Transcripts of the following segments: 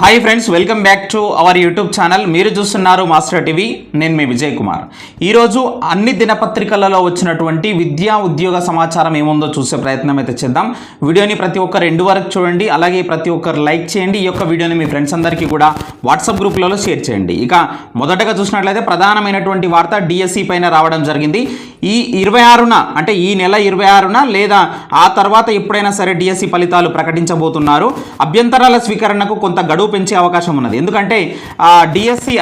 Hi friends welcome back to our YouTube channel మీరు చూస్తున్నారు master TV నేను మీ విజయ్ కుమార్. ఈరోజు అన్ని దినపత్రికలలో వచ్చినటువంటి విద్యా ఉద్యోగ సమాచారం ఏముందో చూసే ప్రయత్నం అయితే చేద్దాం. వీడియోని ప్రతి ఒక్కరు ఎండు వరకు చూడండి అలాగే ప్రతి ఒక్కరు లైక్ చేయండి. ఈ యొక్క వీడియోని మీ ఫ్రెండ్స్ అందరికీ కూడా వాట్సాప్ గ్రూప్లలో షేర్ చేయండి. ఇక మొదటగా చూసినట్లయితే ప్రధానమైనటువంటి వార్త డిఎస్సి పైన రావడం జరిగింది. ఈ ఇరవై ఆరున అంటే ఈ నెల ఇరవై ఆరున లేదా ఆ తర్వాత ఎప్పుడైనా సరే డిఎస్సి ఫలితాలు ప్రకటించబోతున్నారు. అభ్యంతరాల స్వీకరణకు కొంత గడువు పెంచే అవకాశం ఉన్నది. ఎందుకంటే డిఎస్సి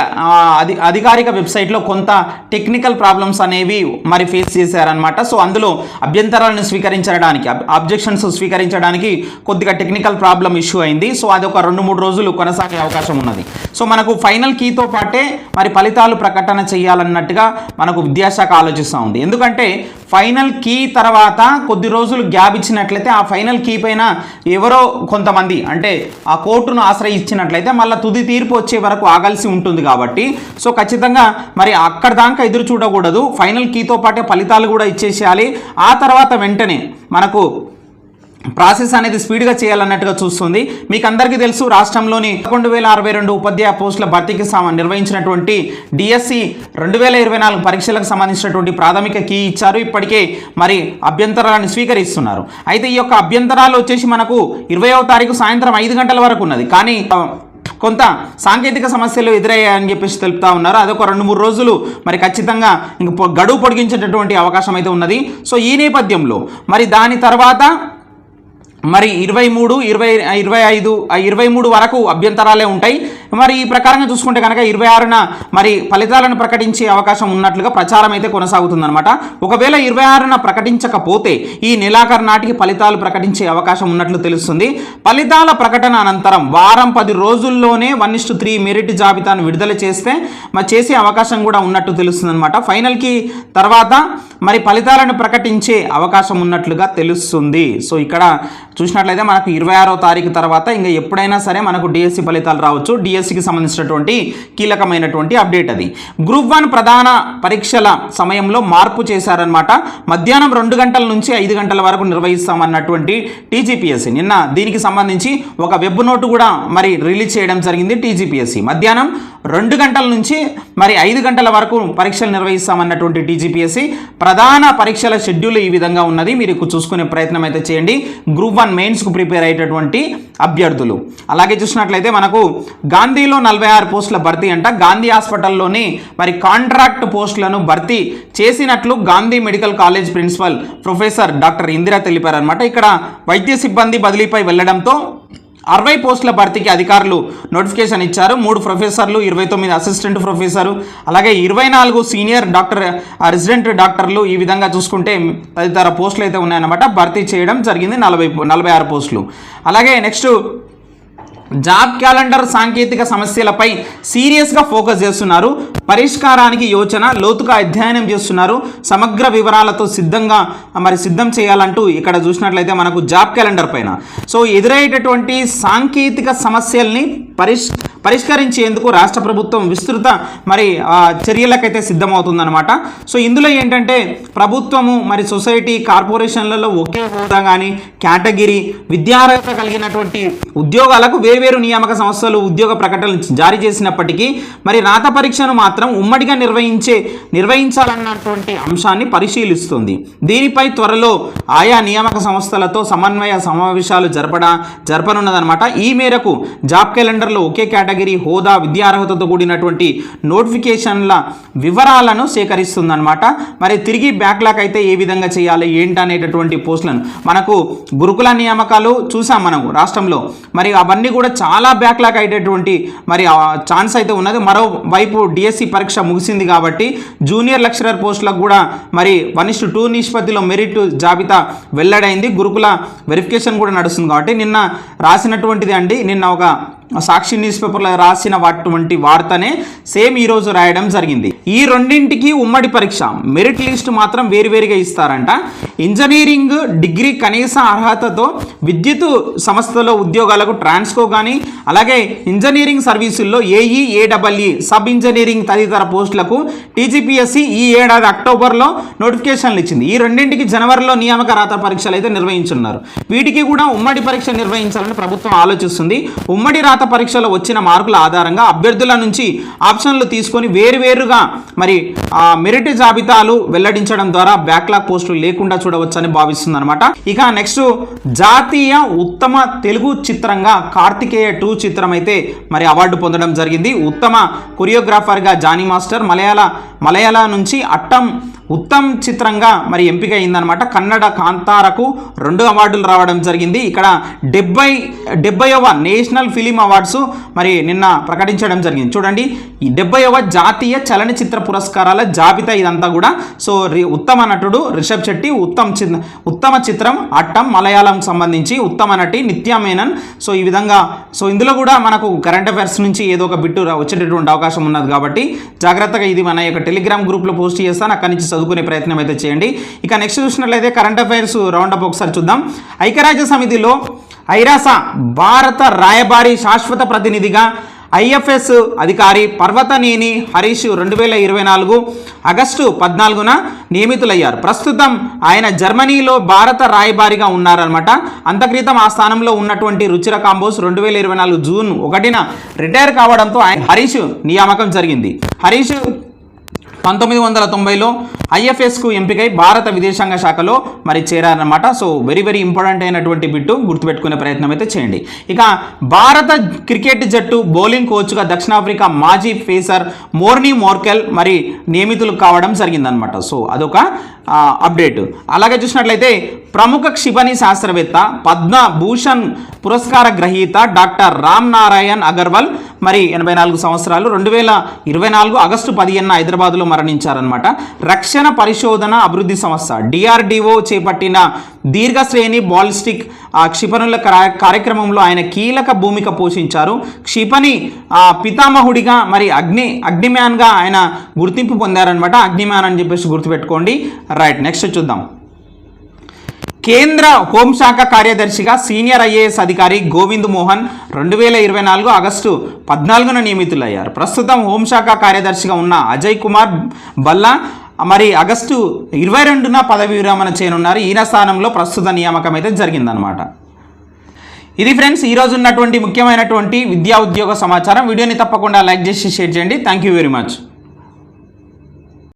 అధి అధికారిక వెబ్సైట్లో కొంత టెక్నికల్ ప్రాబ్లమ్స్ అనేవి మరి ఫేస్ చేశారనమాట సో అందులో అభ్యంతరాలను స్వీకరించడానికి అబ్జెక్షన్స్ స్వీకరించడానికి కొద్దిగా టెక్నికల్ ప్రాబ్లం ఇష్యూ అయింది. సో అది ఒక రెండు మూడు రోజులు కొనసాగే అవకాశం ఉన్నది. సో మనకు ఫైనల్ కీతో పాటే మరి ఫలితాలు ప్రకటన చేయాలన్నట్టుగా మనకు విద్యాశాఖ ఆలోచిస్తూ ఉంది. ఎందుకంటే ఫైనల్ కీ తర్వాత కొద్ది రోజులు గ్యాప్ ఇచ్చినట్లయితే ఆ ఫైనల్ కీ పైన ఎవరో కొంతమంది అంటే ఆ కోర్టును ఆశ్రయించినట్లయితే మళ్ళీ తుది తీర్పు వచ్చే వరకు ఆగాల్సి ఉంటుంది కాబట్టి సో ఖచ్చితంగా మరి అక్కడ దాకా ఎదురు చూడకూడదు. ఫైనల్ కీతో పాటే ఫలితాలు కూడా ఇచ్చేసేయాలి. ఆ తర్వాత వెంటనే మనకు ప్రాసెస్ అనేది స్పీడ్గా చేయాలన్నట్టుగా చూస్తుంది. మీకు అందరికీ తెలుసు రాష్ట్రంలోని పదకొండు వేల అరవై రెండు ఉపాధ్యాయ పోస్టుల భర్తీకి నిర్వహించినటువంటి డిఎస్సి రెండు వేల ఇరవై నాలుగు పరీక్షలకు సంబంధించినటువంటి ప్రాథమిక కీ ఇచ్చారు. ఇప్పటికే మరి అభ్యంతరాలను స్వీకరిస్తున్నారు. అయితే ఈ యొక్క అభ్యంతరాలు వచ్చేసి మనకు ఇరవయవ తారీఖు సాయంత్రం ఐదు గంటల వరకు ఉన్నది. కానీ కొంత సాంకేతిక సమస్యలు ఎదురయ్యాయని చెప్పేసి తెలుపుతా ఉన్నారు. అదొక రెండు మూడు రోజులు మరి ఖచ్చితంగా ఇంక పొ- గడువు పొడిగించేటటువంటి అవకాశం అయితే ఉన్నది. సో ఈ నేపథ్యంలో మరి దాని తర్వాత మరి ఇరవై మూడు ఇరవై ఇరవై ఐదు ఇరవై మూడు వరకు అభ్యంతరాలే ఉంటాయి. మరి ఈ ప్రకారంగా చూసుకుంటే కనుక ఇరవై ఆరున మరి ఫలితాలను ప్రకటించే అవకాశం ఉన్నట్లుగా ప్రచారం అయితే కొనసాగుతుందన్నమాట. ఒకవేళ ఇరవై ఆరున ప్రకటించకపోతే ఈ నెలాఖరు నాటికి ఫలితాలు ప్రకటించే అవకాశం ఉన్నట్లు తెలుస్తుంది. ఫలితాల ప్రకటన అనంతరం వారం పది రోజుల్లోనే వన్ ఇస్టు త్రీ మెరిట్ జాబితాను విడుదల చేస్తే మరి చేసే అవకాశం కూడా ఉన్నట్టు తెలుస్తుంది అనమాట ఫైనల్కి తర్వాత మరి ఫలితాలను ప్రకటించే అవకాశం ఉన్నట్లుగా తెలుస్తుంది. సో ఇక్కడ చూసినట్లయితే మనకు ఇరవై ఆరో తారీఖు తర్వాత ఇంకా ఎప్పుడైనా సరే మనకు డిఎస్సి ఫలితాలు రావచ్చు. డిఎస్సికి సంబంధించినటువంటి కీలకమైనటువంటి అప్డేట్ అది. గ్రూప్ వన్ ప్రధాన పరీక్షల సమయంలో మార్పు చేశారనమాట మధ్యాహ్నం రెండు గంటల నుంచి ఐదు గంటల వరకు నిర్వహిస్తామన్నటువంటి టీజీపీఎస్సి నిన్న దీనికి సంబంధించి ఒక వెబ్ నోటు కూడా మరి రిలీజ్ చేయడం జరిగింది టీజీపీఎస్సి మధ్యాహ్నం రెండు గంటల నుంచి మరి ఐదు గంటల వరకు పరీక్షలు నిర్వహిస్తామన్నటువంటి టీజీపీఎస్సి ప్రధాన పరీక్షల షెడ్యూల్ ఈ విధంగా ఉన్నది. మీరు చూసుకునే ప్రయత్నం అయితే చేయండి. గ్రూప్ అండ్ మెయిన్స్కు ప్రిపేర్ అయ్యేటటువంటి అభ్యర్థులు. అలాగే చూసినట్లయితే మనకు గాంధీలో నలభై ఆరు పోస్టుల భర్తీ అంట. గాంధీ హాస్పిటల్లోని మరి కాంట్రాక్ట్ పోస్టులను భర్తీ చేసినట్లు Gandhi medical college principal professor doctor Indira తెలిపారనమాట ఇక్కడ వైద్య సిబ్బంది బదిలీపై వెళ్ళడంతో అరవై పోస్టుల భర్తీకి అధికారులు నోటిఫికేషన్ ఇచ్చారు. మూడు ప్రొఫెసర్లు ఇరవై తొమ్మిది అసిస్టెంట్ ప్రొఫెసరు అలాగే ఇరవై నాలుగు సీనియర్ డాక్టర్ రెసిడెంట్ డాక్టర్లు ఈ విధంగా చూసుకుంటే తదితర పోస్టులు అయితే ఉన్నాయన్నమాట. భర్తీ చేయడం జరిగింది నలభై నలభై ఆరు పోస్టులు. అలాగే నెక్స్ట్ జాబ్ క్యాలెండర్ సాంకేతిక సమస్యలపై సీరియస్గా ఫోకస్ చేస్తున్నారు. పరిష్కారానికి యోచన లోతుగా అధ్యయనం చేస్తున్నారు. సమగ్ర వివరాలతో సిద్ధంగా మరి సిద్ధం చేయాలంటూ ఇక్కడ చూసినట్లయితే మనకు జాబ్ క్యాలెండర్ పైన. సో ఎదురయ్యేటటువంటి సాంకేతిక సమస్యల్ని పరిష్ పరిష్కరించేందుకు రాష్ట్ర ప్రభుత్వం విస్తృత మరి చర్యలకైతే సిద్ధమవుతుందన్నమాట. సో ఇందులో ఏంటంటే ప్రభుత్వము మరి సొసైటీ కార్పొరేషన్లలో ఒకే హోదా కానీ కేటగిరీ విద్యార్హత కలిగినటువంటి ఉద్యోగాలకు వేర్వేరు నియామక సంస్థలు ఉద్యోగ ప్రకటనలు జారీ చేసినప్పటికీ మరి రాత పరీక్షను మాత్రం ఉమ్మడిగా నిర్వహించే నిర్వహించాలన్నటువంటి అంశాన్ని పరిశీలిస్తుంది. దీనిపై త్వరలో ఆయా నియామక సంస్థలతో సమన్వయ సమావేశాలు జరపడ జరపనున్నదన్నమాట. ఈ మేరకు జాబ్ క్యాలెండర్లో ఒకే కేటగిరీ హోదా విద్యార్హతతో కూడినటువంటి నోటిఫికేషన్ల వివరాలను సేకరిస్తుందనమాట మరి తిరిగి బ్యాక్లాక్ అయితే ఏ విధంగా చేయాలి ఏంటనేటటువంటి పోస్టులను మనకు గురుకుల నియామకాలు చూసాం మనము రాష్ట్రంలో. మరి అవన్నీ కూడా చాలా బ్యాక్లాక్ అయ్యేటటువంటి మరి ఛాన్స్ అయితే ఉన్నది. మరోవైపు డిఎస్సి పరీక్ష ముగిసింది కాబట్టి జూనియర్ లెక్చరర్ పోస్టులకు కూడా మరి వన్ ఇస్ టూ నిష్పత్తిలో మెరిట్ జాబితా వెల్లడైంది. గురుకుల వెరిఫికేషన్ కూడా నడుస్తుంది కాబట్టి నిన్న రాసినటువంటిది అండి. నిన్న ఒక సాక్షి న్యూస్ పేపర్లో రాసిన అటువంటి వార్తనే సేమ్ ఈరోజు రాయడం జరిగింది. ఈ రెండింటికి ఉమ్మడి పరీక్ష. మెరిట్ లిస్ట్ మాత్రం వేరువేరుగా ఇస్తారంట. ఇంజనీరింగ్ డిగ్రీ కనీస అర్హతతో విద్యుత్ సంస్థలో ఉద్యోగాలకు ట్రాన్స్కో కానీ అలాగే engineering సర్వీసుల్లో AE A double E sub engineering తదితర పోస్టులకు టీజీపీఎస్సి ఈ ఏడాది అక్టోబర్లో నోటిఫికేషన్లు ఇచ్చింది. ఈ రెండింటికి జనవరిలో నియామక రాత పరీక్షలు అయితే నిర్వహించున్నారు వీటికి కూడా ఉమ్మడి పరీక్ష నిర్వహించాలని ప్రభుత్వం ఆలోచిస్తుంది. ఉమ్మడి రాత అర్హత పరీక్షలో వచ్చిన మార్కుల ఆధారంగా అభ్యర్థుల నుంచి ఆప్షన్లు తీసుకొని వేరువేరుగా మరి ఆ, మెరిట్ జాబితాలు వెల్లడించడం ద్వారా బ్యాక్లాగ్ పోస్టులు లేకుండా చూడవచ్చని భావిస్తుంది అనమాట ఇక నెక్స్ట్ జాతీయ ఉత్తమ తెలుగు చిత్రంగా కార్తికేయ టూ చిత్రం అయితే మరి అవార్డు పొందడం జరిగింది. ఉత్తమ కొరియోగ్రాఫర్గా జానీ మాస్టర్ మలయాళ మలయాళ నుంచి అట్టం ఉత్తమ్ చిత్రంగా మరి ఎంపిక అయిందనమాట కన్నడ కాంతారకు రెండు అవార్డులు రావడం జరిగింది. ఇక్కడ డెబ్బై డెబ్బైవ నేషనల్ ఫిలిం అవార్డ్స్ మరి నిన్న ప్రకటించడం జరిగింది. చూడండి ఈ డెబ్బైవ జాతీయ చలనచిత్ర పురస్కారాల జాబితా ఇదంతా కూడా. సో రి- ఉత్తమ నటుడు రిషబ్ శెట్టి ఉత్తమ చి ఉత్తమ చిత్రం అట్టం మలయాళం సంబంధించి ఉత్తమ నటి నిత్యా మేనన్. సో ఈ విధంగా సో ఇందులో కూడా మనకు కరెంట్ అఫైర్స్ నుంచి ఏదో ఒక బిట్టు వచ్చేటటువంటి అవకాశం ఉన్నది కాబట్టి జాగ్రత్తగా ఇది మన యొక్క టెలిగ్రామ్ గ్రూప్లో పోస్ట్ చేస్తాను. అక్కడి నుంచి చదువుకునే ప్రయత్నం అయితే చేయండి. ఇక నెక్స్ట్ చూసినట్లయితే కరెంట్ అఫైర్స్ రౌండ్ అప్ ఒకసారి చూద్దాం. ఐక్యరాజ్య సమితిలో ఐరాస భారత రాయబారి శాశ్వత ప్రతినిధిగా ఐఎఫ్ఎస్ అధికారి పర్వతనేని హరీష్ రెండు వేల ఇరవై నాలుగు ఆగస్టు పద్నాలుగున నియమితులయ్యారు. ప్రస్తుతం ఆయన జర్మనీలో భారత రాయబారిగా ఉన్నారనమాట అంతక్రితం ఆ స్థానంలో ఉన్నటువంటి రుచిర కాంబోస్ రెండు వేల ఇరవై నాలుగు జూన్ ఒకటిన రిటైర్ కావడంతో ఆయన హరీష్ నియామకం జరిగింది. హరీష్ పంతొమ్మిది వందల తొంభైలో ఐఎఫ్ఎస్కు ఎంపికై భారత విదేశాంగ శాఖలో మరి చేరారన్నమాట. సో వెరీ వెరీ ఇంపార్టెంట్ అయినటువంటి బిట్టు గుర్తుపెట్టుకునే ప్రయత్నం అయితే చేయండి. ఇక భారత క్రికెట్ జట్టు బౌలింగ్ కోచ్గా దక్షిణాఫ్రికా మాజీ పేసర్ మోర్నీ మోర్కెల్ మరి నియమితులు కావడం జరిగిందనమాట సో అదొక అప్డేట్. అలాగే చూసినట్లయితే ప్రముఖ క్షిపణి శాస్త్రవేత్త పద్మభూషణ్ పురస్కార గ్రహీత డాక్టర్ రామ్ నారాయణ్ అగర్వాల్ మరి ఎనభై నాలుగు సంవత్సరాలు రెండు వేల ఇరవై నాలుగు ఆగస్టు పదిహేను హైదరాబాద్లో మరణించారనమాట రక్ష రక్షణ పరిశోధన అభివృద్ధి సంస్థ డిఆర్డిఓ చేపట్టిన దీర్ఘ శ్రేణి బాలిస్టిక్ క్షిపణుల కార్య- కార్యక్రమంలో ఆయన కీలక భూమిక పోషించారు. క్షిపణి పితామహుడిగా మరి అగ్ని అగ్నిమ్యాన్గా ఆయన గుర్తింపు పొందారనమాట అగ్నిమ్యాన్ అని చెప్పేసి గుర్తుపెట్టుకోండి. రైట్ నెక్స్ట్ చూద్దాం. కేంద్ర హోంశాఖ కార్యదర్శిగా సీనియర్ ఐఏఎస్ అధికారి గోవింద్ మోహన్ రెండు వేల ఇరవై నాలుగు ఆగస్టు పద్నాలుగున నియమితులయ్యారు. ప్రస్తుతం హోంశాఖ కార్యదర్శిగా ఉన్న అజయ్ కుమార్ బల్లా మరి ఆగస్టు ఇరవై రెండున పదవి విరమణ చేయనున్నారు. ఈయన స్థానంలో ప్రస్తుత నియామకం అయితే జరిగిందనమాట ఇది ఫ్రెండ్స్ ఈరోజు ఉన్నటువంటి ముఖ్యమైనటువంటి విద్యా ఉద్యోగ సమాచారం. వీడియోని తప్పకుండా లైక్ చేసి షేర్ చేయండి. Thank you very much